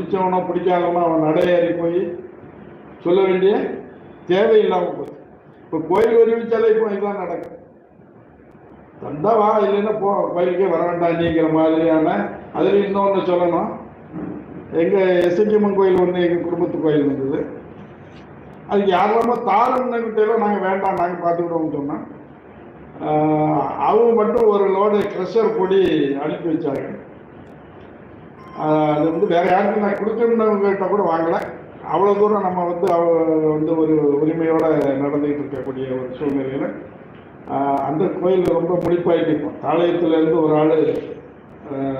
பிடிச்சவனோ பிடிக்காதவனோ அவன் நடையேறி போய் சொல்ல வேண்டிய தேவையில்லாமல் போச்சு. இப்போ கோயில் வருவிச்சாலே இப்போ இதெல்லாம் நடக்கும். தந்தா வா இல்லைன்னா போ கோயிலுக்கே வர வேண்டாம் நீங்கிற மாதிரியான அதில் இன்னொன்று சொல்லணும். எங்கள் எஸ்என்ஜிமன் கோயில் ஒன்று எங்கள் குடும்பத்து கோயில் இருந்தது அதுக்கு யாரெல்லாமோ தாருன்னுகிட்டலாம் நாங்கள் வேண்டாம் நாங்கள் பார்த்துக்கிட்டோம்னு சொன்னோம். அவங்க மட்டும் ஒரு லோடு க்ரெஷர் பொடி அனுப்பி வச்சாங்க. அது வந்து வேற யாருக்கும் நான் கொடுத்துருந்தவங்ககிட்ட கூட வாங்கலை. அவ்வளோ தூரம் நம்ம வந்து அவ வந்து ஒரு உரிமையோட நடந்துகிட்டு இருக்கக்கூடிய ஒரு சூழ்நிலையில் அந்த கோயில் ரொம்ப முடிப்பாயிட்டு இருக்கும். தாளையத்துலேருந்து ஒரு ஆள்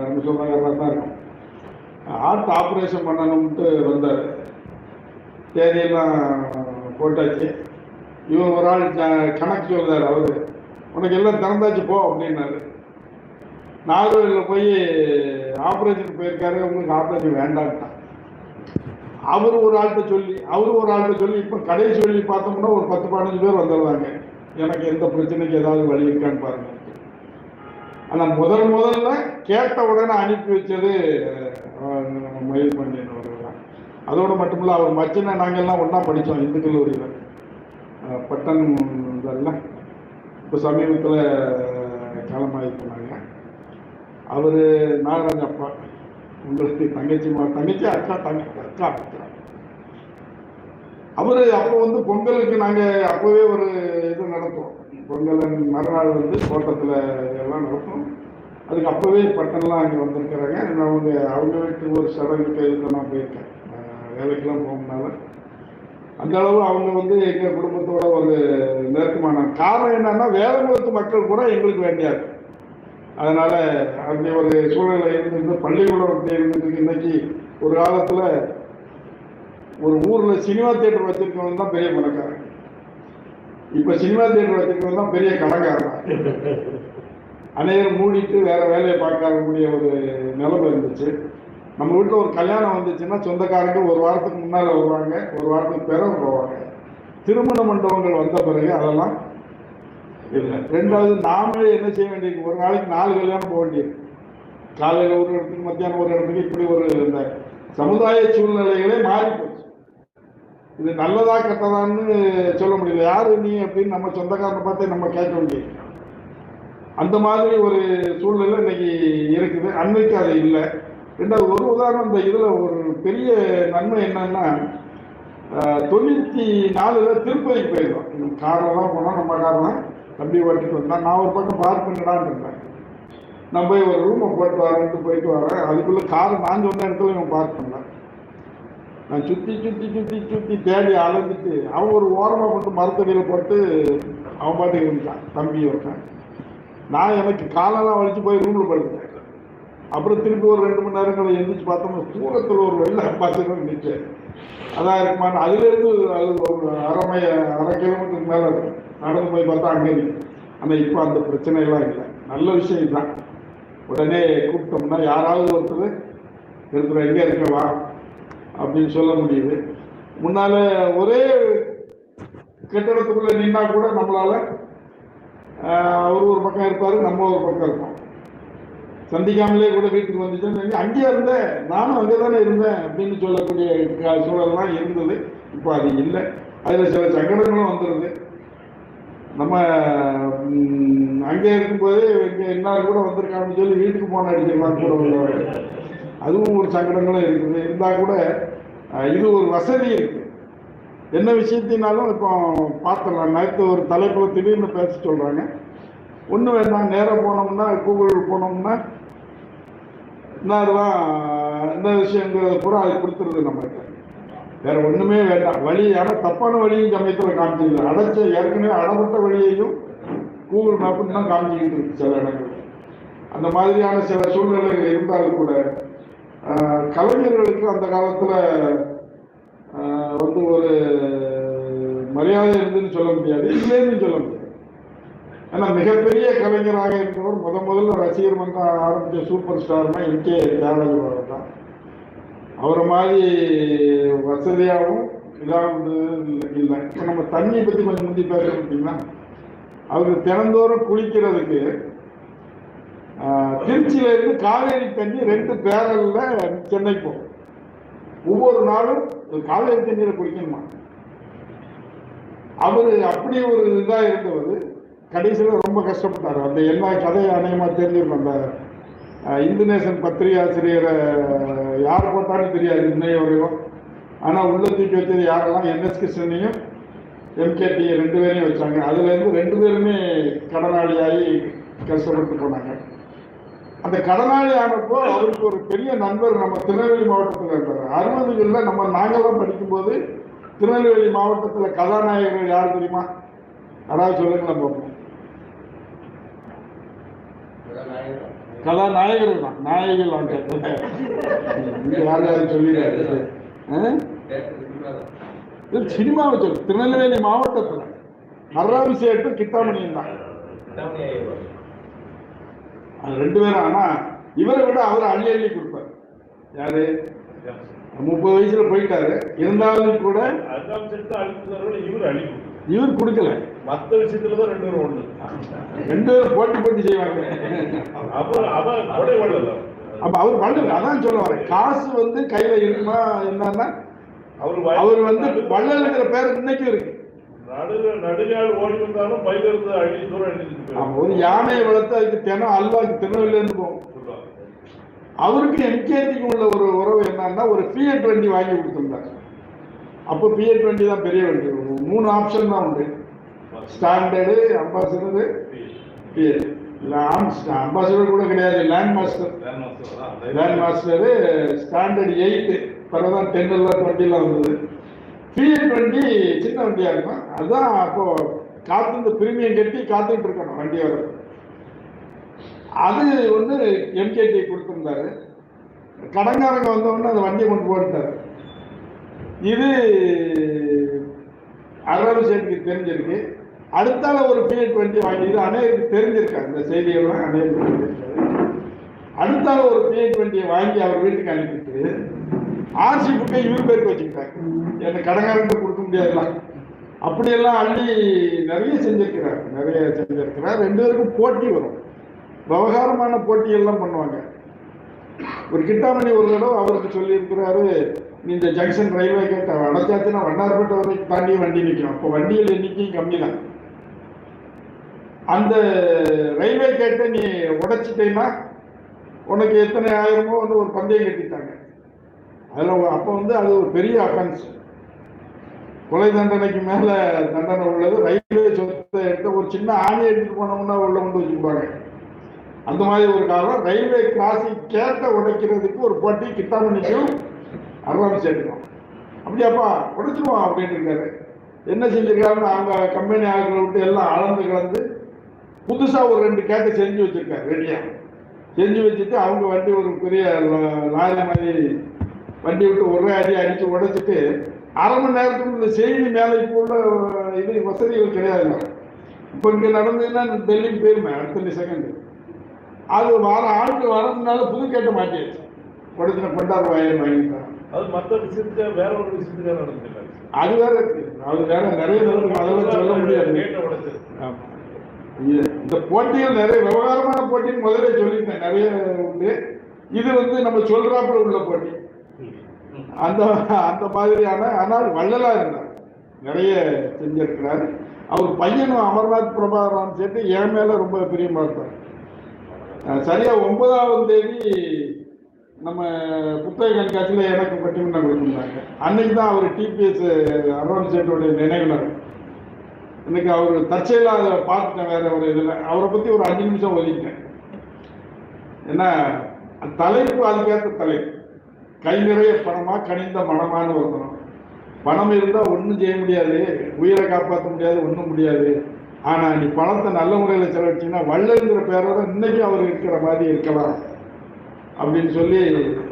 நம்ம சொந்தக்காரராக தான் இருக்கும். ஹார்ட் ஆப்ரேஷன் பண்ணணும்ட்டு வந்தார். தேதியெல்லாம் போட்டாச்சு. இவன் ஒரு ஆள் கணக்கு சொல்கிறார் அவர். உனக்கு எல்லாம் திறந்தாச்சு போ அப்படின்னாரு. நாகர்கோவிலில் போய் ஆப்ரேஷன் போயிருக்காரு உங்களுக்கு ஆப்ரேஷன் வேண்டான்ட்டான் அவர் ஒரு ஆள்கிட்ட சொல்லி அவர் ஒரு ஆள்கிட்ட சொல்லி இப்போ கடைசி சொல்லி பார்த்தோம்னா ஒரு பத்து பதினஞ்சு பேர் வந்துடுவாங்க. எனக்கு எந்த பிரச்சனைக்கு ஏதாவது வழி இருக்கான்னு பாருங்க. ஆனால் முதல் முதல்ல கேட்ட உடனே அனுப்பி வச்சது நம்ம மயில் பண்ணியன் அவர்கள் தான். அதோடு இல்லை அவர் மச்சினை நாங்கள்லாம் ஒன்றா படித்தோம் இந்து கல்லூரியில் பட்டன் இதெல்லாம் இப்போ சமீபத்தில் காலமாகி போனாங்க அவர் நாகராஜ் அப்பா. உங்களுக்கு தங்கச்சி மா தங்கச்சி அக்கா தங்க அக்கா அவர் அப்போ வந்து பொங்கலுக்கு நாங்கள் அப்போவே ஒரு இது நடத்துவோம். பொங்கல் மறுநாள் வந்து தோட்டத்தில் எல்லாம் நடத்தும் அதுக்கு அப்போவே பட்டன்லாம் அங்கே வந்திருக்கிறாங்க. நான் அவங்க அவங்க வீட்டுக்கு ஒரு சடங்குக்கு இதுக்கு நான் போயிருக்கேன் வேலைக்கெல்லாம் போகணுனால அந்த அளவு அவங்க வந்து எங்கள் குடும்பத்தோட ஒரு நெருக்கமான காரணம் என்னன்னா வேதகுலத்து மக்கள் கூட எங்களுக்கு வேண்டியாது. அதனால அப்படி ஒரு சூழ்நிலை இருந்திருந்து பள்ளிக்கூடத்தில் இருந்துட்டு இன்னைக்கு ஒரு காலத்துல ஒரு ஊர்ல சினிமா தியேட்டர் வச்சிருக்கவன் தான் பெரிய பணக்காரன். இப்ப சினிமா தியேட்டர் வச்சிருக்கவன் தான் பெரிய கடங்காரன் அநேகர் மூடிட்டு வேற வேலையை பார்க்கக்கூடிய ஒரு நிலைமை இருந்துச்சு. நம்ம வீட்டில் ஒரு கல்யாணம் வந்துச்சுன்னா சொந்தக்காரங்க ஒரு வாரத்துக்கு முன்னால் வருவாங்க ஒரு வாரத்துக்கு பிறகு போவாங்க. திருமண மண்டபங்கள் வந்த பிறகு அதெல்லாம் ரெண்டாவது நாமளே என்ன செய்ய வேண்டியது ஒரு நாளைக்கு நாலு கல்யாணம் போக வேண்டியது காலையில் ஒரு இடத்துக்கு மத்தியானம் ஒரு இடத்துக்கு இப்படி ஒரு இந்த சமுதாய சூழ்நிலைகளே மாறி போச்சு இது நல்லதா கெட்டதான்னு சொல்ல முடியல. யாரு நீ அப்படின்னு நம்ம சொந்தக்காரனை பார்த்து நம்ம கேட்க வேண்டியது அந்த மாதிரி ஒரு சூழ்நிலை இன்னைக்கு இருக்குது. அன்னைக்கு அது இல்லை. ரெண்டாவது ஒரு உதாரணம் இந்த இதில் ஒரு பெரிய நன்மை என்னன்னா தொண்ணூற்றி நாலில் நாலுல திருப்பதிக்கு போயிடுவோம் காரில் தான் போனோம் நம்ம காரில் தம்பி ஓட்டிட்டு வந்தான் நான் ஒரு பக்கம் பார்க் பண்ணடான்னு இருந்தேன் நான் போய் ஒரு ரூமை போயிட்டு வரேன்ட்டு போயிட்டு வரேன். அதுக்குள்ளே கார் நான் சொன்ன இடத்துல இவன் பார்க் பண்ணேன் நான் சுற்றி சுற்றி சுற்றி சுற்றி தேடி அலைஞ்சிட்டு அவன் ஒரு ஓரமாக மட்டும் மரத்தடியில் போட்டு அவன் பாட்டுக்கு இருந்தான் தம்பி ஒருத்தன். நான் எனக்கு காலெல்லாம் வலிச்சு போய் ரூமில் படுத்தேன் அப்புறம் திருப்பி ஒரு ரெண்டு மணி நேரங்களை எழுந்திரிச்சு பார்த்தோம்னா தூரத்தில் ஒரு வெள்ளை பார்த்துட்டு இருந்துச்சு. அதான் இருக்குமான அதுலேருந்து அது ஒரு அரை மைய அரை கிலோமீட்டருக்கு மேலே இருக்கும். நடந்து போய் பார்த்தா அங்கே இருக்கு ஆனால் இப்போ அந்த பிரச்சனையெல்லாம் இல்லை. நல்ல விஷயம் இதுதான். உடனே கூப்பிட்டோம்னா யாராவது ஒருத்தர் இருக்கிற எங்கே இருக்கவா அப்படின்னு சொல்ல முடியுது. முன்னால் ஒரே கட்டிடத்துக்குள்ளே நின்னா கூட நம்மளால் அவர் ஒரு பக்கம் இருப்பார் நம்ம ஒரு பக்கம் இருப்போம். சந்திக்காமலே கூட வீட்டுக்கு வந்துச்சு அங்கேயே இருந்தேன் நானும் அங்கே தானே இருந்தேன் அப்படின்னு சொல்லக்கூடிய சூழல்லாம் இருந்தது. இப்போ அது இல்லை. அதில் சில சங்கடங்களும் வந்துடுது நம்ம அங்கே இருக்கும்போது இங்கே எல்லாரும் கூட வந்திருக்காங்கன்னு சொல்லி வீட்டுக்கு போன அடிச்சிடலாம் கூட உள்ளவங்க அதுவும் ஒரு சங்கடங்களும் இருக்குது. இருந்தால் கூட இது ஒரு வசதி இருக்குது என்ன விஷயத்தினாலும் இப்போ பார்த்துடலாம். நேற்று ஒரு தலைப்பில் திடீர்னு பேச சொல்கிறாங்க ஒன்றும் வேணாம் நேராக போனோம்னா கூகுள் போனோம்னா அதெல்லாம் என்ன விஷயங்கிறத பூரா அது கொடுத்துருது நம்மகிட்ட. வேற ஒண்ணுமே வேண்டாம். வழி ஏன்னா தப்பான வழியும் சமயத்தில் காமிச்சிருது அடைச்ச ஏற்கனவே அடப்பட்ட வழியையும் கூகுள் மேப்புன்னு தான் காமிச்சிக்கிட்டு இருக்கு சில இடங்கள் அந்த மாதிரியான சில சூழ்நிலைகள் இருந்தாலும் கூட கலைஞர்களுக்கு அந்த காலத்தில் வந்து ஒரு மரியாதை இருந்துன்னு சொல்ல முடியாது. இல்லைன்னு சொல்ல முடியாது. ஏன்னா மிகப்பெரிய கலைஞராக இருக்கிறவர் முத முதல்ல ரசிகர் மன்றம் ஆரம்பித்த சூப்பர் ஸ்டார்னா எம் கே தான் அவரை மாதிரி வசதியாகவும் இதாகவும் இல்லை. இப்போ நம்ம தண்ணியை பற்றி கொஞ்சம் முந்தி பேசுகிறோம் அப்படின்னா அவருக்கு தினந்தோறும் குளிக்கிறதுக்கு திருச்சியிலேருந்து திருச்சியில இருந்து காவேரி தண்ணி ரெண்டு பேரலில் சென்னை போகும் ஒவ்வொரு நாளும் ஒரு காலையில் தண்ணீரை குடிக்கணுமா? அவர் அப்படி ஒரு இதாக இருந்தவர் கடைசியில் ரொம்ப கஷ்டப்பட்டார். அந்த எல்லா கதையை அநேகமாக தெரிஞ்சிருக்கும் அந்த இந்து நேசன் பத்திரிகை ஆசிரியரை யார் போட்டாலும் தெரியாது இன்னைய வரையும் உள்ள தூக்கி வச்சது யாரெல்லாம்? என்எஸ் கிருஷ்ணனையும் எம்கேடி ரெண்டு பேரையும் வச்சாங்க. அதுலேருந்து ரெண்டு பேருமே கடனாளியாகி கஷ்டப்பட்டு போனாங்க. அந்த கடனாளி ஆனப்போ அவருக்கு ஒரு பெரிய நண்பர் நம்ம திருநெல்வேலி மாவட்டத்தில் இருந்தார் அறுபதுகளில் நம்ம நாங்கெல்லாம் படிக்கும்போது திருநெல்வேலி மாவட்டத்தில் கதாநாயகர்கள் யார் தெரியுமா? அதாவது சொல்லுங்களேன் பார்ப்போம் கதாநாயகர்கள் தான். நாயகிகள் வாங்க இங்க யாராவது சொல்லிடுறாரு? சினிமாவை சொல்லு திருநெல்வேலி மாவட்டத்தில் மர்ராபிஷேகம் கிட்டாமணியும் தான். அது ரெண்டு பேரும். ஆனா இவரை விட அவர் அள்ளி அள்ளி கொடுப்பார். யாரு? முப்பது வயசுல போயிட்டாரு. இருந்தாலும் கூட இவர் அழிப்பு இவர் கொடுக்கல. மத்த விஷயத்துல தான் ரெண்டு பேரும் ஒண்ணு. ரெண்டு பேரும் போட்டி போட்டி செய்வாங்க. அப்புறம் அவன் கொடை அப்ப அவர் வள்ளல் அதான் சொல்ல வரேன். காசு வந்து கையில இருக்குமா என்னன்னா அவர் அவர் வந்து வள்ளல்ங்கிற பேர் இன்னைக்கும் இருக்கு. நடு நடுநாள் ஓடி வந்தாலும் பயில இருந்து அழி தூரம் ஒரு யானையை வளர்த்து அதுக்கு தினம் அல்வாக்கு திருநெல்வேலியில இருந்து போகும். அவருக்கு எம்கேடிக்கு உள்ள ஒரு உறவு என்னன்னா ஒரு பிஎட் வண்டி வாங்கி கொடுத்துருந்தாங்க அப்போ பிஎட் வண்டி தான் பெரிய வண்டி. மூணு ஆப்ஷன் தான் உண்டு. ஸ்டாண்டர்டு அம்பாசிடரு அம்பாசிடர் கூட கிடையாது land master land master standard eight பிறகுதான் டென் எல்லாம் டுவெண்ட்டிலாம் வந்தது பிஎன் வண்டி சின்ன வண்டியாக இருக்கும்? அதுதான் அப்போ காத்து இந்த பிரீமியம் கட்டி காத்துட்டு இருக்கணும் வண்டி வர அது வந்து எம்கேடி கொடுத்துருந்தாரு. கடங்காரங்க வந்தவொடனே அந்த வண்டியை கொண்டு போட்டாரு இது அருணாபிஷேகத்துக்கு தெரிஞ்சிருக்கு. அடுத்தால ஒரு பிஎட் டுவெண்ட்டி வாங்கி அநேகருக்கு தெரிஞ்சிருக்காரு. இந்த செய்திகள்லாம் அநேகருக்கு தெரிஞ்சிருக்காரு. அடுத்தால ஒரு பிஎட் வண்டியை வாங்கி அவர் வீட்டுக்கு அனுப்பிட்டு ஆர்சி புக்கை இவர் பேருக்கு வச்சுக்கிட்டாங்க எனக்கு கடங்காரங்க கொடுக்க முடியாதுலாம் அப்படியெல்லாம் அள்ளி நிறைய செஞ்சிருக்கிறார். நிறைய செஞ்சிருக்கிறார். ரெண்டு பேருக்கும் போட்டி வரும். விவகாரமான போட்டியெல்லாம் பண்ணுவாங்க. ஒரு கிட்டாமணி ஒரு தடவை அவருக்கு சொல்லியிருக்கிறாரு இந்த ஜங்ஷன் ரயில்வே கேட்ட வடச்சாத்தினா வண்ணார்பேட்டை வரைக்கும் தாண்டி வண்டி நிற்கும் அப்போ வண்டியில் எண்ணிக்கையும் கம்மி தான் அந்த ரயில்வே கேட்டை நீ உடைச்சிட்டேன்னா உனக்கு எத்தனை ஆயிரமோ வந்து ஒரு பந்தயம் கட்டிட்டாங்க அதில் அப்போ வந்து அது ஒரு பெரிய அஃபென்ஸ் கொலை தண்டனைக்கு மேலே தண்டனை உள்ளது. ரயில்வே சொத்தை எடுத்து ஒரு சின்ன ஆணி எடுத்துட்டு போனோம்னா உள்ள கொண்டு வச்சுருப்பாங்க. அந்த மாதிரி ஒரு காலம். ரயில்வே கிராசிங் கேட்ட உடைக்கிறதுக்கு ஒரு போட்டி கிட்டாமணிக்கும் அருவாம் சேர்க்கணும். அப்படியாப்பா உடைச்சிருவோம் அப்படின்னு இருக்காரு. என்ன செஞ்சிருக்காருன்னு அவங்க கம்பெனி ஆட்களை விட்டு எல்லாம் அளந்து கலந்து புதுசாக ஒரு ரெண்டு கேட்டை செஞ்சு வச்சுருக்காரு ரெடியாக செஞ்சு வச்சுட்டு அவங்க வண்டி ஒரு பெரிய லாரி மாதிரி வண்டி விட்டு ஒரே அடி அடிச்சு உடைச்சிட்டு அரை மணி நேரத்துக்கு இந்த செய்தி மேலே இப்போ உள்ள இது வசதிகள் கிடையாது. இப்போ இங்கே நடந்ததுன்னா டெல்லிக்கு போயிருமே அடுத்த செகண்ட் அது வர ஆட்கள் வரதுனால புது கேட்ட மாட்டியாச்சு. உடச்சின பண்டார் வாயில் வாங்கிட்டான் அது மத்த விஷயத்துக்கு வேற ஒரு விஷயத்துக்காக நடந்துருக்காரு அது வேற அது வேற நிறைய அதெல்லாம் சொல்ல முடியாது. இந்த போட்டிகள் நிறைய விவகாரமான போட்டின்னு முதல்ல சொல்லிட்டேன் நிறைய உண்டு இது வந்து நம்ம சொல்றாப்புல உள்ள போட்டி. அந்த அந்த மாதிரியான ஆனால் வள்ளலா இருந்தார் நிறைய செஞ்சிருக்கிறார். அவர் பையனும் அமர்நாத் பிரபாகரன் சேர்த்து என் மேல ரொம்ப பிரியமா அஹ் சரியா ஒன்பதாம் தேதி நம்ம புத்தக கண்காட்சியில் எனக்கு பட்டிமன்றம் கொடுத்துருந்தாங்க. அன்னைக்கு தான் அவர் டிபிஎஸ் அருண் சேட்டோடைய இன்னைக்கு அவர் தற்செயலாக அதை பார்த்துட்டேன் வேற ஒரு இதில். அவரை பற்றி ஒரு அஞ்சு நிமிஷம் ஒதுக்கிட்டேன். ஏன்னா தலைப்பு அதுக்கேற்ற தலைப்பு. கை நிறைய பணமா கனிந்த மனமானு ஒருத்தனம். பணம் இருந்தால் ஒன்றும் செய்ய முடியாது. உயிரை காப்பாற்ற முடியாது ஒன்றும் முடியாது. ஆனால் நீ பணத்தை நல்ல முறையில் செலவழிச்சீங்கன்னா வள்ளல்ங்கிற பேரோட இன்னைக்கும் அவர் இருக்கிற மாதிரி இருக்கலாம். அப்படின்னு சொல்லி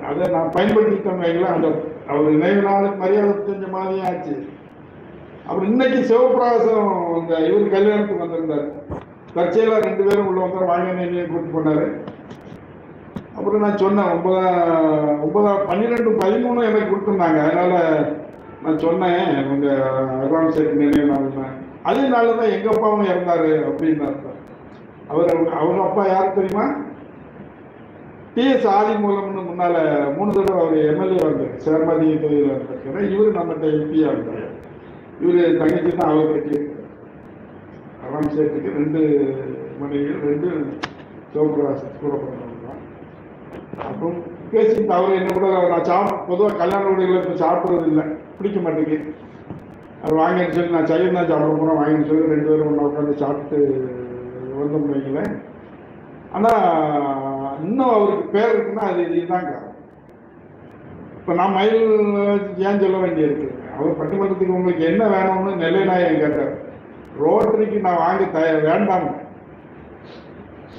அதை நான் பயன்படுத்திட்டேன் அந்த அவர் நினைவு நாளுக்கு மரியாதை தெரிஞ்ச மாதிரியே ஆச்சு. அப்புறம் இன்னைக்கு சிவபிரகாசம் இந்த இவர் கல்யாணத்துக்கு வந்திருந்தார். தற்செயலாக ரெண்டு பேரும் உள்ள வந்தார் வாங்க என்னையும் கூட்டு போனாரு. அப்புறம் நான் சொன்னேன் ஒன்பதாம் ஒன்பதாம் பன்னிரெண்டு பதிமூணு எனக்கு கொடுத்துருந்தாங்க. அதனால் நான் சொன்னேன் உங்கள் அருண் சேட் நினைவு நாள் அதே நாளில் தான் எங்கள் அப்பாவும் இறந்தாரு அப்படின்னு அர்த்தம் அவர் அவங்க அப்பா யார் தெரியுமா? டிஎஸ் ஆதிமூலம்னு முன்னால மூணு தடவை அவர் எம்எல்ஏ வந்தார். சேர்மதி தொகுதியில் வந்திருக்காரு இவரு நம்மகிட்ட எம்பியா இருந்தார். இவர் தங்கச்சி தான் அவர் கட்டியிருக்காரு அவன் சேர்த்துக்கு ரெண்டு மனைவிகள் ரெண்டு சிவபிரகாச கூட பிறந்தவங்க தான் அப்போ பேசி தவிர என்ன கூட நான் சா பொதுவாக கல்யாண வீடுகளில் இப்போ சாப்பிட்றது இல்லை. பிடிக்க மாட்டேங்குது. அது வாங்கின்னு சொல்லி நான் சைவம் தான் சாப்பிட போகிறேன் வாங்கின்னு சொல்லி ரெண்டு பேரும் ஒன்றா உட்காந்து சாப்பிட்டு வந்தோம் வைங்களேன் ஆனால் இன்னும் அவருக்கு பேர் இருக்குன்னா அது இதுதாங்க. இப்போ நான் மயில் ஏன் சொல்ல வேண்டியிருக்கு? அவர் பட்டிமன்றத்துக்கு உங்களுக்கு என்ன வேணும்னு நெல்லை கேட்டார். ரோட்டரிக்கு நான் வாங்க தய வேண்டாம்.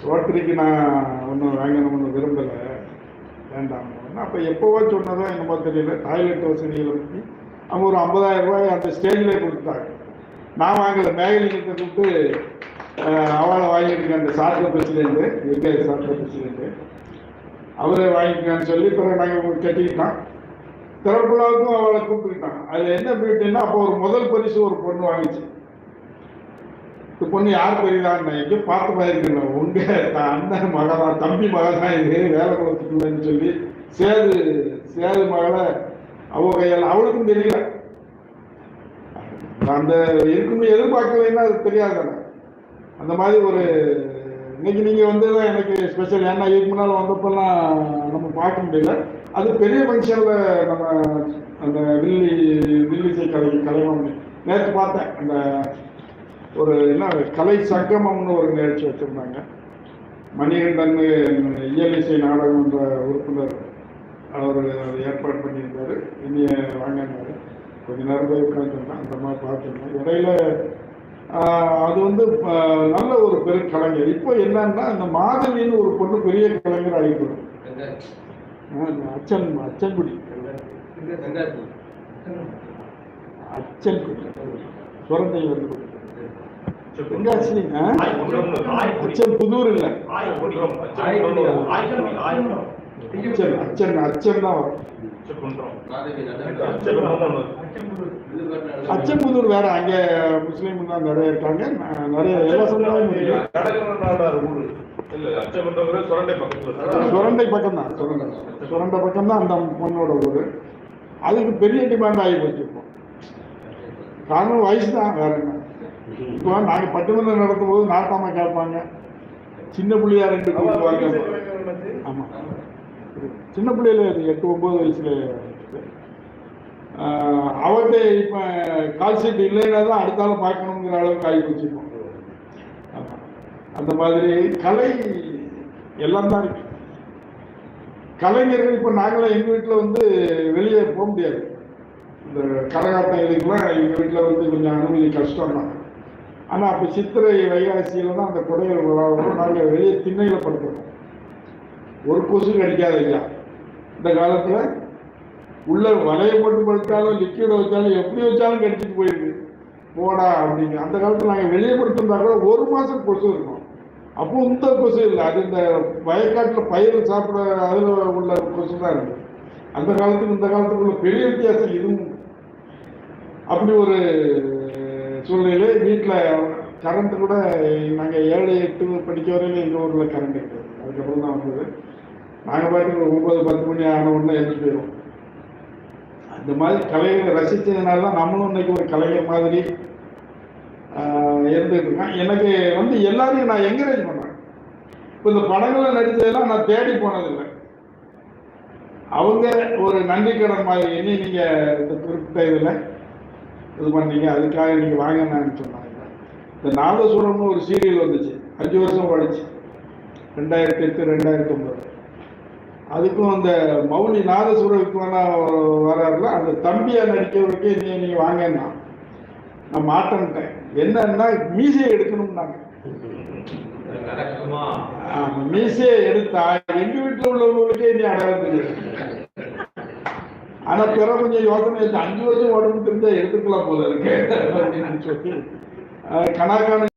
ரோட்டரிக்கு நான் ஒன்றும் வாங்கணும்னு விரும்பலை. வேண்டாம். அப்போ எப்போவோ சொன்னதோ என்னமோ தெரியல. டாய்லெட் வசதிகளை பற்றி அவங்க ஒரு ஐம்பதாயிரம் ரூபாய் அந்த ஸ்டேஜில் கொடுத்தாங்க நான் வாங்கலை. மேகலிங்கத்தை கூப்பிட்டு அவளை வாங்கிட்டு அந்த சாஸ்திர பிரசிடென்ட்டு எங்கே சாஸ்திர பிரசிடென்ட்டு அவரை வாங்கிக்கலான்னு சொல்லி பிறகு நாங்கள் கட்டிக்கிட்டோம். திறப்புலாவுக்கும் அவளை கூப்பிட்டுக்கிட்டான் அதில் என்ன போயிட்டுன்னா அப்போ ஒரு முதல் பரிசு ஒரு பொண்ணு வாங்கிச்சு. இந்த பொண்ணு யார் பெரியதான் எங்கே பார்த்து போயிருக்கேன் உங்க த- அண்ணன் மகதான் தம்பி மகதான் இது வேலை கொடுத்துக்கலன்னு சொல்லி சேது சேது மகளை அவ கையால் அவளுக்கும் தெரியல. அந்த இருக்குன்னு எதிர்பார்க்கலைன்னா அது தெரியாதானே அந்த மாதிரி ஒரு இன்னைக்கு நீங்கள் வந்து தான் எனக்கு ஸ்பெஷல் ஏன்னா இதுக்கு முன்னால் வந்தப்பெல்லாம் நம்ம பார்க்க முடியல. அது பெரிய ஃபங்க்ஷனில் நம்ம அந்த வில்லி வில்லிசை கலை கலைமம் நேற்று பார்த்தேன். அந்த ஒரு என்ன கலை சங்கமம்னு ஒரு நிகழ்ச்சி வச்சுருந்தாங்க. மணிகண்டன் இயலிசை நாடகம் என்ற உறுப்பினர் அவர் அதை ஏற்பாடு பண்ணியிருந்தார். இனிய வாங்கினார். கொஞ்ச நேரம் போய் உட்காந்துருந்தேன் அந்த மாதிரி பார்த்துருந்தேன். இடையில அது வந்து நல்ல ஒரு பெருங்கலைஞர் இப்போ என்னன்னா இந்த மாதவின்னு ஒரு பொண்ணு பெரிய கலைஞர் ஆகிப்படும் அச்சன் அச்சன்குடி. அச்சன்குடி. சுரந்தை வந்து? அச்சன் புதூர் இல்லை. அச்சன் அச்சன் அச்சன் தான் வரும். அச்சன்புதூர் வேற அங்க முஸ்லீம் தான் நிறைய இருக்காங்க நிறைய எல்லா சமுதாயம் சுரண்டை பக்கம் தான் சுரண்டை சுரண்டை பக்கம் தான் அந்த பொண்ணோட ஊர். அதுக்கு பெரிய டிமாண்ட் ஆகி போச்சு காரணம் வயசு தான் வேற என்ன. இப்போ நாங்கள் பட்டிமன்றம் நடத்தும் போது நாட்டாம கேட்பாங்க. சின்ன பிள்ளையா ரெண்டு ஆமாம் ஆமா. சின்ன பிள்ளையில எட்டு ஒன்பது வயசுல அவர்கிட்ட இப்ப கால் இல்லைன்னா தான் அடுத்தாலும் பார்க்கணுங்கிற அளவுக்கு ஆகி வச்சுருக்கோம் அந்த மாதிரி கலை எல்லாம் தான் இருக்கு. கலைஞர்கள் இப்ப நாங்களாம் எங்க வீட்டுல வந்து வெளியே போக முடியாது. இந்த கரகாட்டம் இதுக்கெல்லாம் எங்க வீட்டுல வந்து கொஞ்சம் அனுமதி கஷ்டம் தான் ஆனா அப்ப சித்திரை வைகாசியில தான் அந்த குடைகள் நாங்கள் வெளியே திண்ணையில படுத்துறோம் ஒரு கொசு கடிக்காத ஐயா. இந்த காலத்தில் உள்ள வலையை போட்டு படுத்தாலும் லிக்விட் வச்சாலும் எப்படி வச்சாலும் கடிச்சிட்டு போயிருக்கு. போடா அப்படிங்க அந்த காலத்தில் நாங்கள் வெளியே கொடுத்துருந்தா கூட ஒரு மாதம் கொசு இருக்கும். அப்போ இந்த கொசு இல்லை. அது இந்த வயக்காட்டில் பயிர் சாப்பிட அதில் உள்ள கொசு தான் இருக்கு. அந்த காலத்துக்கு இந்த காலத்துக்குள்ள பெரிய வித்தியாசம் இதுவும். அப்படி ஒரு சூழ்நிலை வீட்டில் கரண்ட் கூட நாங்கள் ஏழு எட்டு படிக்க வரையில எங்கள் ஊரில் கரண்ட் இருக்குது அதுக்கப்புறம் தான் வந்தது. நாங்கள் பாட்டுக்கு ஒன்பது பத்து மணி ஆன உடனே எழுந்து போயிடுவோம். அந்த மாதிரி கலைகளை ரசித்ததுனால தான் நம்மளும் இன்னைக்கு ஒரு கலைஞர் மாதிரி ஆஹ், இருக்கேன் எனக்கு வந்து எல்லாரையும் நான் என்கரேஜ் பண்ணுறேன் இப்போ இந்த படங்களை நடித்ததெல்லாம் நான் தேடி போனதில்லை. அவங்க ஒரு நன்றி கடன் மாதிரி இனி நீங்கள் இந்த குறிப்பிட்ட இதில் இது பண்ணீங்க அதுக்காக நீங்கள் வாங்கினான்னு சொன்னாங்க. இந்த நாதசுரம்னு ஒரு சீரியல் வந்துச்சு. அஞ்சு வருஷம் ஓடிச்சு. ரெண்டாயிரத்தி எட்டு ரெண்டாயிரத்தி ஒன்பது. அதுக்கும் அந்த மௌனி நாதசுரருக்கு வராருல அந்த தம்பியா நடிக்கிறவருக்கே நீ நீங்க வாங்கன்னா நான் மாட்டேன்ட்டேன். என்னன்னா மீசையை எடுக்கணும்னாங்க. மீசையை எடுத்தா எங்க வீட்டுல உள்ளவங்களுக்கே நீ அடையாளம் தெரியும். ஆனா பிற கொஞ்சம் யோசனை இருக்கு அஞ்சு வருஷம் உடம்பு தெரிஞ்சா எடுத்துக்கலாம் போல இருக்கு. அப்படின்னு சொல்லி. அஹ், கணக்கானையும்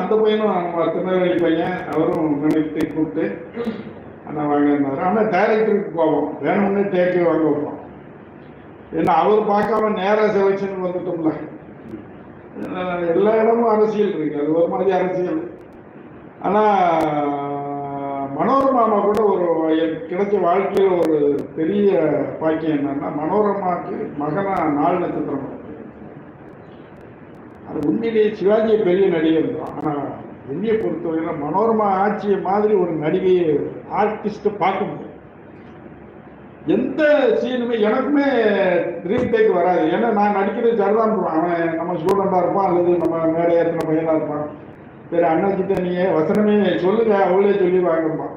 அந்த பையனும் திருநெல்வேலி பையன் அவரும் நினைத்து கூப்பிட்டு அண்ணா வாங்கினாரு ஆனால் டைரக்டருக்கு போவோம். வேணும்னு டேக்கே வாங்க வைப்போம். ஏன்னா அவர் பார்க்காம நேராக செலெக்ஷன் வந்துட்டோம்ல. எல்லா இடமும் அரசியல் இருக்கு. அது ஒரு மாதிரி அரசியல். ஆனால் மனோரமாமா கூட ஒரு எனக்கு கிடைச்ச வாழ்க்கையில் ஒரு பெரிய பாக்கியம் என்னன்னா மனோரமாவுக்கு மகனா நாள் நட்சத்திரம். அது உண்மையிலேயே சிவாஜியை பெரிய நடிகர் தான். ஆனால் என்னையை பொறுத்தவரையில் மனோரமா ஆட்சியை மாதிரி ஒரு நடிகையை ஆர்டிஸ்ட்டை பார்க்க முடியும். எந்த சீனுமே எனக்குமே ட்ரீம் டேக் வராது. ஏன்னா நான் நடிக்கிறது சரிதான் அவன் நம்ம ஸ்டூடெண்டாக இருப்பான் அல்லது நம்ம மேடை ஏற்றின பையனாக இருப்பான். சரி அண்ணாச்சிட்ட நீங்கள் வசனமே சொல்லுங்க அவளே சொல்லி சொல்லிடுவாங்கம்மா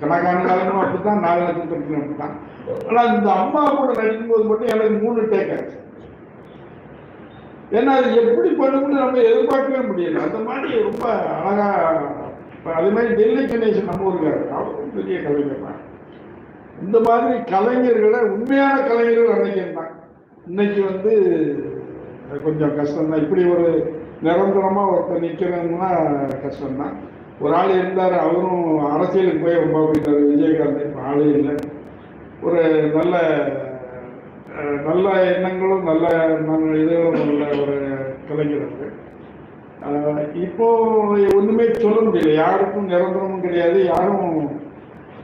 கணக்கான அப்படித்தான் நாலு லட்சம் அப்படி தான் ஆனால் இந்த அம்மா கூட நடிக்கும்போது மட்டும் எனக்கு மூணு டேக் ஆச்சு. ஏன்னா அது எப்படி பண்ணணும்னு நம்ம எதிர்பார்க்கவே முடியல. அந்த மாதிரி ரொம்ப அழகா அது அதே மாதிரி டெல்லி கணேசன் நம்ம ஊருக்காரு அவரும் பெரிய கலைஞர் தான். இந்த மாதிரி கலைஞர்களை உண்மையான கலைஞர்கள் அன்னைக்கு இருந்தாங்க இன்னைக்கு வந்து அது கொஞ்சம் கஷ்டம்தான் இப்படி ஒரு நிரந்தரமா ஒருத்தர் நிக்கிறதுன்னா கஷ்டம்தான் ஒரு ஆள் இருந்தார் அவரும் அரசியலுக்கு போய் ரொம்ப போயிட்டார் விஜயகாந்த் இப்போ ஆளே இல்லை. ஒரு நல்ல நல்ல எண்ணங்களும் நல்ல நல்ல இதுகளும் நல்ல ஒரு கலைஞர் இப்போ ஒன்றுமே சொல்ல முடியல. யாருக்கும் நிரந்தரமும் கிடையாது. யாரும்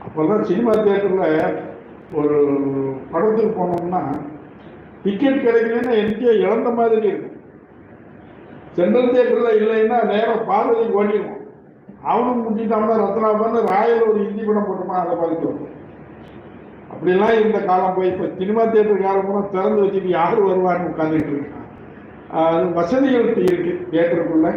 அப்போல்லாம் சினிமா தியேட்டரில் ஒரு படத்துக்கு போனோம்னா டிக்கெட் கிடைக்கலன்னா எனக்கே இழந்த மாதிரி இருக்கும். சென்ட்ரல் தியேட்டரில் இல்லைன்னா நேரம் பார்வதிக்கு ஓடிடுவோம். அவனும் முடிச்சிட்டான்னா ரத்னாபான்னு ராயல் ஒரு ஹிந்தி படம் போட்டோமா அதை பார்த்துட்டு வரும் அப்படிலாம் இருந்த காலம் போய் இப்போ சினிமா தேட்டர் காலம் திறந்து வச்சுட்டு யார் வருவார்னு உட்காந்துட்டு இருக்கான் அது வசதிகள் இருக்கு தேட்டருக்குள்ள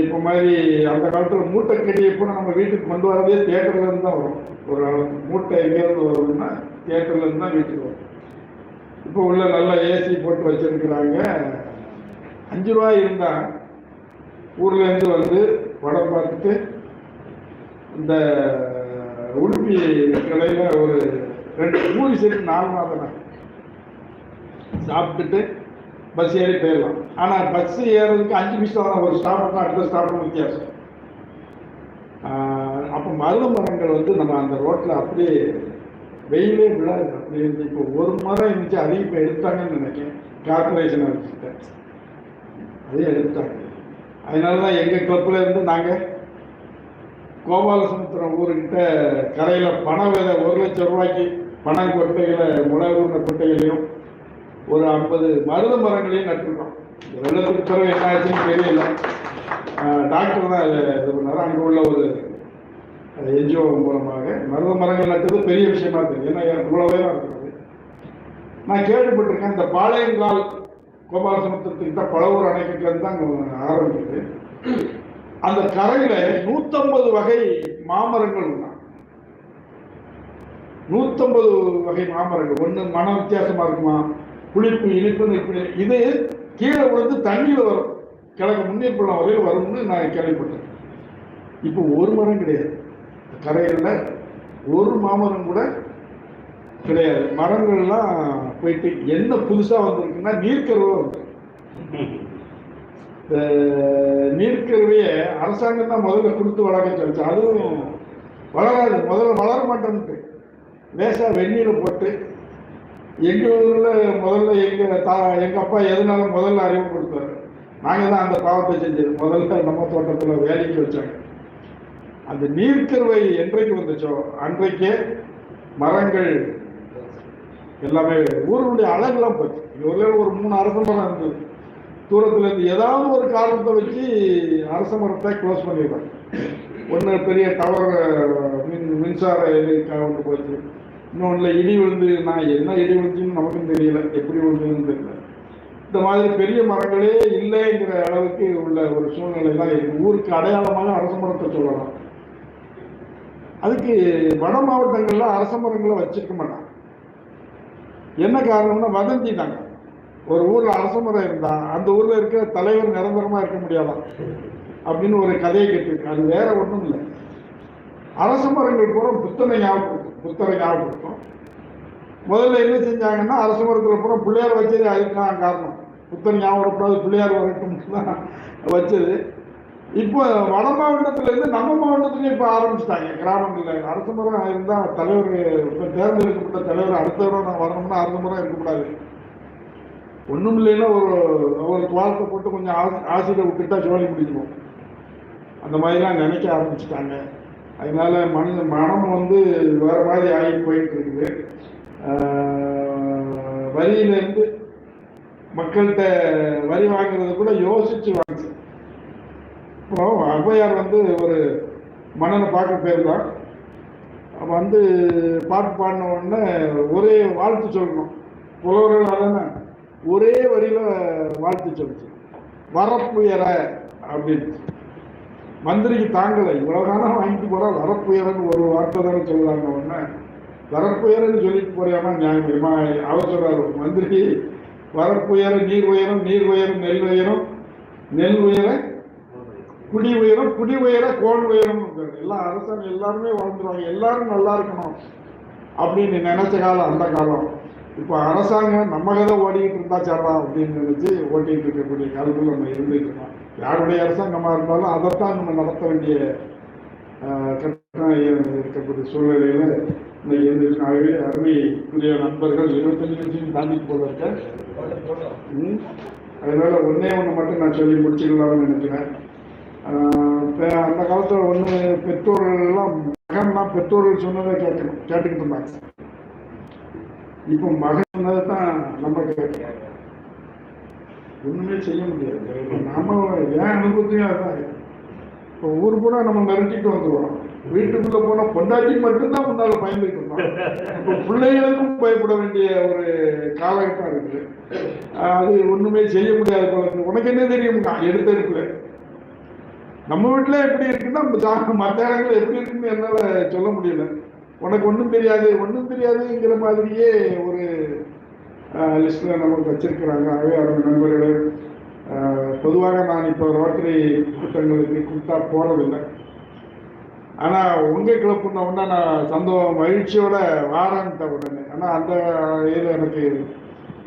இப்போ மாதிரி அந்த காலத்தில் மூட்டை கட்டியை கூட நம்ம வீட்டுக்கு கொண்டு வரதே தியேட்டர்ல இருந்து தான் வரும். ஒரு மூட்டை எங்கேருந்து வருதுன்னா தேட்டர்லேருந்து தான் வீட்டுக்கு வரும். இப்போ உள்ள நல்லா ஏசி போட்டு வச்சிருக்கிறாங்க. அஞ்சு ரூபாய் இருந்தால் ஊர்லேருந்து வந்து படம் பார்த்துட்டு இந்த உடுப்பி கடையில் ஒரு ரெண்டு மூணு செட்டு நாலு மாதம் சாப்பிட்டுட்டு பஸ் ஏறி போயிடலாம். ஆனால் பஸ் ஏறதுக்கு அஞ்சு நிமிஷம் தான் ஒரு ஸ்டாப்புக்கும் அடுத்த ஸ்டாப்புக்கும் வித்தியாசம். அப்போ மருத மரங்கள் வந்து நம்ம அந்த ரோட்டில் அப்படியே வெயிலே விழாது. அப்படி இருந்து இப்போ ஒரு மரம் இருந்துச்சு அதையும் இப்போ எடுத்தாங்கன்னு நினைக்கிறேன். கார்பரேஷன் வச்சுக்கிட்டேன் அதையும் எடுத்தாங்க அதனால தான் எங்கள் கிளப்பில் இருந்து நாங்கள் கோபாலசமுத்திரம் ஊருக்கிட்ட கரையில் பணம் விதை ஒரு லட்சம் ரூபாய்க்கு பணம் கொட்டைகளை முளவுன கொட்டைகளையும் ஒரு ஐம்பது மருத மரங்களையும் நட்டுருக்கோம். வெள்ளத்துக்கு பிறகு என்ன ஆச்சுன்னு தெரியல டாக்டர் தான் இதை இது பண்ணார். அங்கே உள்ள ஒரு என்ஜிஓ மூலமாக மருத மரங்கள் நட்டது பெரிய விஷயமா இருக்குது ஏன்னா இவ்வளவே தான் இருக்கிறது நான் கேள்விப்பட்டிருக்கேன் இந்த பாளையங்கால் கோபாலசமுத்திரத்துக்கிட்ட பழவூர் அணைக்கட்டுலேருந்து தான் அங்கே ஆரம்பிக்குது. அந்த கரையில நூத்தம்பது வகை மாமரங்கள் உண்டா நூத்தம்பது வகை மாமரங்கள். ஒண்ணு மன வித்தியாசமா இருக்குமா? புளிப்பு இனிப்புன்னு இப்படி இது கீழே விழுந்து தண்ணியில் வரும். கிழக்கு முன்னேற்பள்ளம் வரையில் வரும்னு நான் கேள்விப்பட்டேன். இப்போ ஒரு மரம் கிடையாது. கரையில் ஒரு மாமரம் கூட கிடையாது. மரங்கள்லாம் போயிட்டு என்ன புதுசாக வந்திருக்குன்னா நீர்க்கருவா வந்து நீர்க்கருவையை அரசாங்கம் தான் முதல்ல கொடுத்து வளர்க்க சொல்லிச்சு. அதுவும் வளராது. முதல்ல வளர மாட்டேன்ட்டு. லேசாக வெந்நீரை போட்டு எங்கள் ஊரில் முதல்ல எங்கள் தா எங்கள் அப்பா எதனால முதல்ல அறிமுகப்படுத்தாரு நாங்கள் தான் அந்த பாவத்தை செஞ்சது. முதல்ல நம்ம தோட்டத்தில் வேலைக்கு வச்சாங்க. அந்த நீர்க்கருவை என்றைக்கு வந்துச்சோ அன்றைக்கே மரங்கள் எல்லாமே ஊருடைய அழகுலாம் போச்சு. எங்க ஒரு மூணு அரசு மரம் இருந்தது. தூரத்துல இருந்து ஏதாவது ஒரு காரணத்தை வச்சு அரச மரத்தை க்ளோஸ் பண்ணிடுவாங்க ஒன்று பெரிய டவர் மின் மின்சார இதுக்காக ஒன்று போச்சு. இன்னொன்றுல இடி விழுந்து நான் என்ன இடி விழுந்துன்னு நமக்கும் தெரியல. எப்படி விழுந்துன்னு தெரியல. இந்த மாதிரி பெரிய மரங்களே இல்லைங்கிற அளவுக்கு உள்ள ஒரு சூழ்நிலை தான் ஊருக்கு அடையாளமாக அரச மரத்தை சொல்லலாம். அதுக்கு வட மாவட்டங்களில் அரச மரங்களை வச்சிருக்க மாட்டாங்க. என்ன காரணம்னா வதந்தி தாங்க ஒரு ஊர்ல அரச மரம் அந்த ஊர்ல இருக்கிற தலைவர் நிரந்தரமா இருக்க முடியாதான் அப்படின்னு ஒரு கதையை கேட்டிருக்கு அது வேற ஒன்றும் இல்லை. அரச மரங்கள் பூரா புத்தனை ஞாபகப்படுத்தும். புத்தரை ஞாபகப்படுத்தும். முதல்ல என்ன செஞ்சாங்கன்னா அரச மரத்தில் பூரா பிள்ளையார் வச்சது அதுதான் காரணம். புத்தன் ஞாபகப்படாது பிள்ளையார் வரட்டும் தான் வச்சது. இப்போ வட மாவட்டத்திலேருந்து நம்ம மாவட்டத்துலயும் இப்போ ஆரம்பிச்சிட்டாங்க. கிராமங்களில் அரசு மரம் இருந்தால் தலைவர் இப்போ தேர்ந்தெடுக்கப்பட்ட தலைவர் அடுத்த தடவை நான் வரணும்னா அரசு மரம் இருக்கக்கூடாது. ஒன்றும் இல்லைன்னா ஒரு ஒரு துவாரத்தை போட்டு கொஞ்சம் ஆசி- ஆசிரியர் விட்டுட்டா ஜோலி முடிஞ்சிடும் அந்த மாதிரிலாம் நினைக்க ஆரம்பிச்சிட்டாங்க. அதனால மன மனம் வந்து வேறு மாதிரி ஆகி போயிட்டு இருக்குது வரியிலேருந்து மக்கள்கிட்ட வரி வாங்குறது கூட யோசிச்சு வாங்க. இப்போ ஔவையார் வந்து ஒரு மன்னனை பார்க்க போயிருந்தான் அப்ப வந்து பாட்டு பாடின உடனே ஒரே வாழ்த்து சொல்லணும். புலவர்கள் அதானே? ஒரே வரியில வாழ்த்து சொல்லுச்சு. வரப்புயர அப்படின்னு. மந்திரிக்கு தாங்கலை. இவ்வளவு காலம் வாங்கிட்டு போறா வரப்புயரன்னு ஒரு வார்த்தை தானே சொல்லுவாங்க உடனே வரப்புயரன்னு சொல்லிட்டு போறியாமா? நியாயமா அவர் சொல்றாரு மந்திரி வரப்புயர நீர் உயரம் நீர் உயரம் நெல் உயரம் நெல் உயர குடி உயரம் குடி உயர கோல் உயரம். எல்லாம் அரசாங்கம் எல்லாருமே வளர்ந்துருவாங்க எல்லாரும் நல்லா இருக்கணும் அப்படின்னு நினைச்ச காலம் அந்த காலம். இப்போ அரசாங்கம் நம்ம கதை ஓடிக்கிட்டு இருந்தா சரா அப்படின்னு நினைச்சு ஓட்டிட்டு இருக்கக்கூடிய காலத்தில் நம்ம இருந்துட்டு இருக்கோம். யாருடைய அரசாங்கமாக இருந்தாலும் அதைத்தான் நம்ம நடத்த வேண்டிய கட்டணம் இருக்கக்கூடிய சூழ்நிலையில இன்னைக்கு இருந்துச்சு அருமைக்குரிய நண்பர்கள் இருபத்தஞ்சு நிமிஷம் தாண்டி போல இருக்க அதனால ஒன்னே ஒன்று மட்டும் நான் சொல்லி முடிச்சுக்கலாம்னு நினைக்கிறேன். அந்த காலத்தில் ஒன்று பெற்றோர்கள் எல்லாம் மகன்னா பெற்றோர்கள் சொன்னதை கேட்கணும் கேட்டுக்கிட்டு இருந்தாங்க. இப்போ மகன் சொன்னதை தான் நம்ம ஒன்றுமே ஒண்ணுமே செய்ய முடியாது. நாம ஏன் அனுபவத்தையும் அதான் இப்போ ஊர் பூரா நம்ம மிரட்டிட்டு வந்துருவோம். வீட்டுக்குள்ள போனா பொண்டாட்டி மட்டும்தான் முன்னால பயந்துட்டு இருந்தோம் இப்போ பிள்ளைகளுக்கும் பயப்பட வேண்டிய ஒரு காலகட்டம் இருக்குது. அது ஒண்ணுமே செய்ய முடியாது போல உனக்கு என்ன தெரியும்? எடுத்த இருக்குல்ல நம்ம வீட்டுல எப்படி இருக்குன்னா மற்ற இடங்கள்ல எப்படி இருக்குன்னு என்னால சொல்ல முடியல. உனக்கு ஒன்றும் தெரியாது ஒன்றும் தெரியாதுங்கிற மாதிரியே ஒரு லிஸ்ட்டில் நமக்கு வச்சிருக்கிறாங்க. ஆகவே அவங்க நண்பர்களே பொதுவாக நான் இப்போ ரோட்டரி கூட்டங்களுக்கு கூட்டா போகிறதில்லை ஆனால் உங்கள் கிளப்புன உடனே நான் சந்தோஷம் மகிழ்ச்சியோட வாரன்ட்ட உடனே. ஆனால் அந்த இது எனக்கு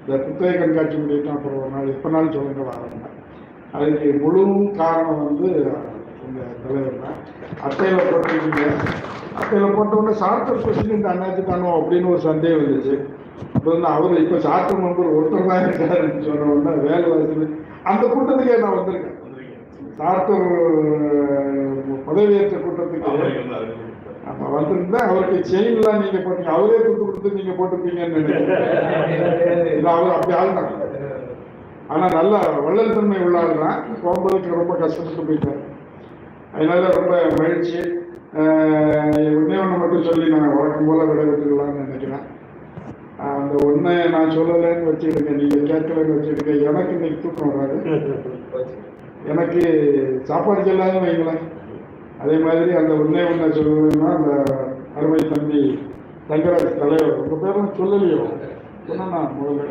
இந்த புத்தக கண்காட்சி முடியட்டும் அப்புறம் ஒரு நாள் எப்போ நாள் சொல்லுங்க வாரேன். அதுக்கு முழு காரணம் வந்து இந்த தலைவர் தான் போட்டிருக்கீங்க. அட்டையில போட்ட உடனே சார்ட்டர் பிரசிடென்ட் அண்ணாச்சி தானோ அப்படின்னு ஒரு சந்தேகம் இருந்துச்சு இப்போ வந்து அவர் இப்போ சார்ட்டர் மெம்பர் ஒருத்தர் தான் இருக்காருன்னு சொன்ன உடனே வேலை வருது அந்த கூட்டத்துக்கே நான் வந்திருக்கேன். சார்ட்டர் பதவியேற்ற கூட்டத்துக்கு. அப்ப வந்திருந்தா அவருக்கு செயின்லாம் நீங்க போட்டீங்க அவரே கொடுத்து கொடுத்து நீங்க போட்டிருப்பீங்கன்னு நினைக்கிறேன். இது அவர் அப்படி ஆள் ஆனா நல்ல வள்ளல் தன்மை உள்ள ஆள் தான் ரொம்ப கஷ்டப்பட்டு போயிட்டார். அதனால ரொம்ப மகிழ்ச்சி. ஆஹ் ஒண்ணே மட்டும் சொல்லி நான் வழக்கம் போல விடைபெற்றுக்கலாம்னு நினைக்கிறேன். அந்த ஒன்றை நான் சொல்லலைன்னு வச்சுக்கிடுங்க நீங்க கேட்கலன்னு வச்சுக்கிடுங்க எனக்கு இன்னைக்கு தூக்கம் வராது. எனக்கு சாப்பாடு சொல்லாத வைங்களேன். அதே மாதிரி அந்த ஒண்ணே ஒன்றை சொல்லணும்னா அந்த அருமை தம்பி தங்கராஜ் தலைவர் ரொம்ப பேரும் சொல்லலையோ? சொன்னா முதல்ல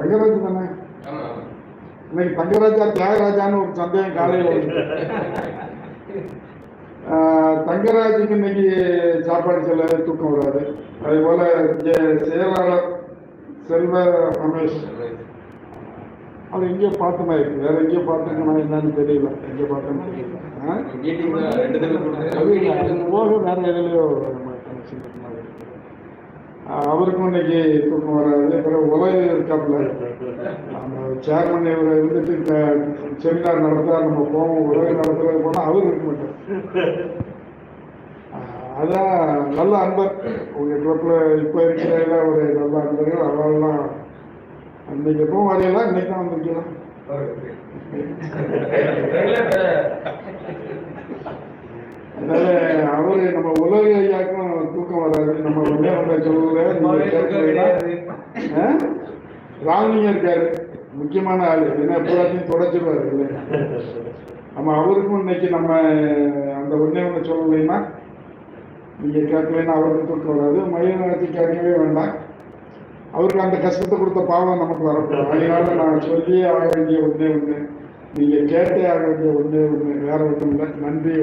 தங்கராஜ் தானே? இன்னைக்கு தங்கராஜா தியாகராஜான்னு ஒரு சந்தேகம் காலையில் தங்கராஜுக்கு இன்னைக்கு சாப்பாடு சொல்ல தூக்கம் வராது. அதே போல செயலாளர் செல்வ ரமேஷ். அது எங்கேயோ பார்த்தனா இருக்கு. வேற எங்கேயோ பார்த்துருக்கேன் என்னன்னு தெரியல. எங்கே பார்த்தேன்னு தெரியல? அது போக வேற எதுலையோ அவருக்கும் இன்னைக்கு தூக்கம் வராது. அப்புறம் உலக இருக்காப்புல. நம்ம சேர்மன் இவரை இருந்துட்டு இந்த செமினார் நடத்தா நம்ம போவோம். உலக நடத்துறது போனால் அவர் இருக்க மாட்டார். அதான் நல்ல அன்பர். உங்கள் குரூப்பில் இப்போ இருக்கிற ஒரு நல்ல அன்பர்கள் அவரெல்லாம் அன்னைக்கு எப்பவும் வரையலாம் இன்னைக்கு தான் வந்திருக்கலாம் அதனால அவரு நம்ம உலக ஐயாக்கும் தூக்கம் வராது நம்ம ஒன்னே ஒன்றை சொல்லல? ராமலிங்கம் இருக்காரு. முக்கியமான ஆளு. என்ன பூராத்தையும் தொடச்சிருவாரு இல்லையா அவருக்கும் இன்னைக்கு நம்ம அந்த ஒண்ணே ஒண்ணு சொல்லலைன்னா நீங்க கேட்கலைன்னா அவருக்கு தூக்கம் வராது. மயிலாட்சி கேட்கவே வேண்டாம். அவருக்கு அந்த கஷ்டத்தை கொடுத்த பாவம் நமக்கு வரக்கூடாது. அதனால நான் சொல்லியே ஆக வேண்டிய ஒண்ணே ஒண்ணு. நீங்க கேட்டே ஆக வேண்டிய ஒண்ணே ஒண்ணு. வேற ஒண்ணும் இல்லை. நன்றி.